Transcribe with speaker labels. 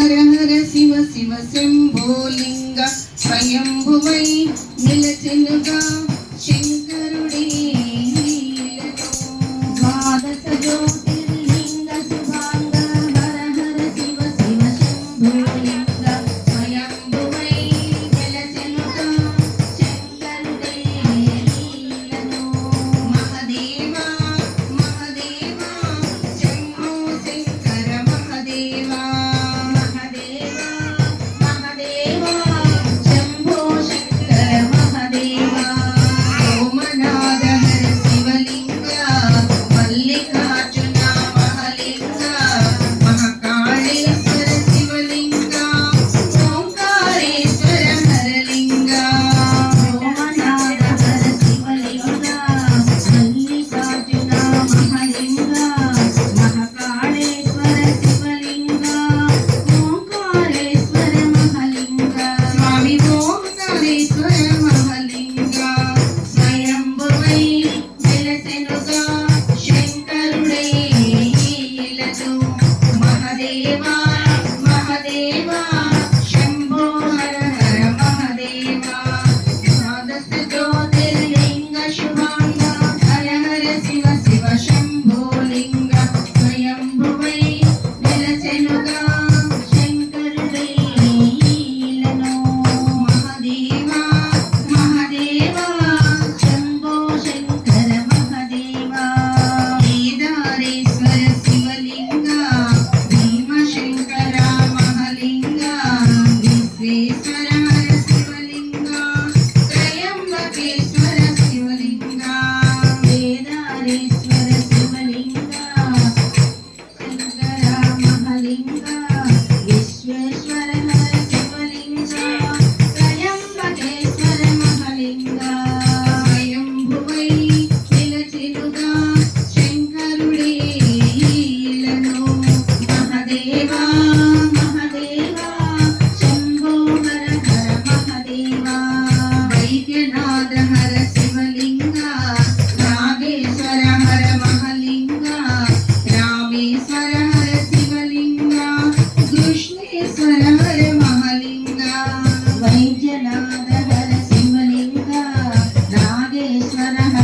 Speaker 1: Hara Hara Shiva Shiva Shambho Linga స్వయంభువై నిలచెనుగా Shankara Mom. Sana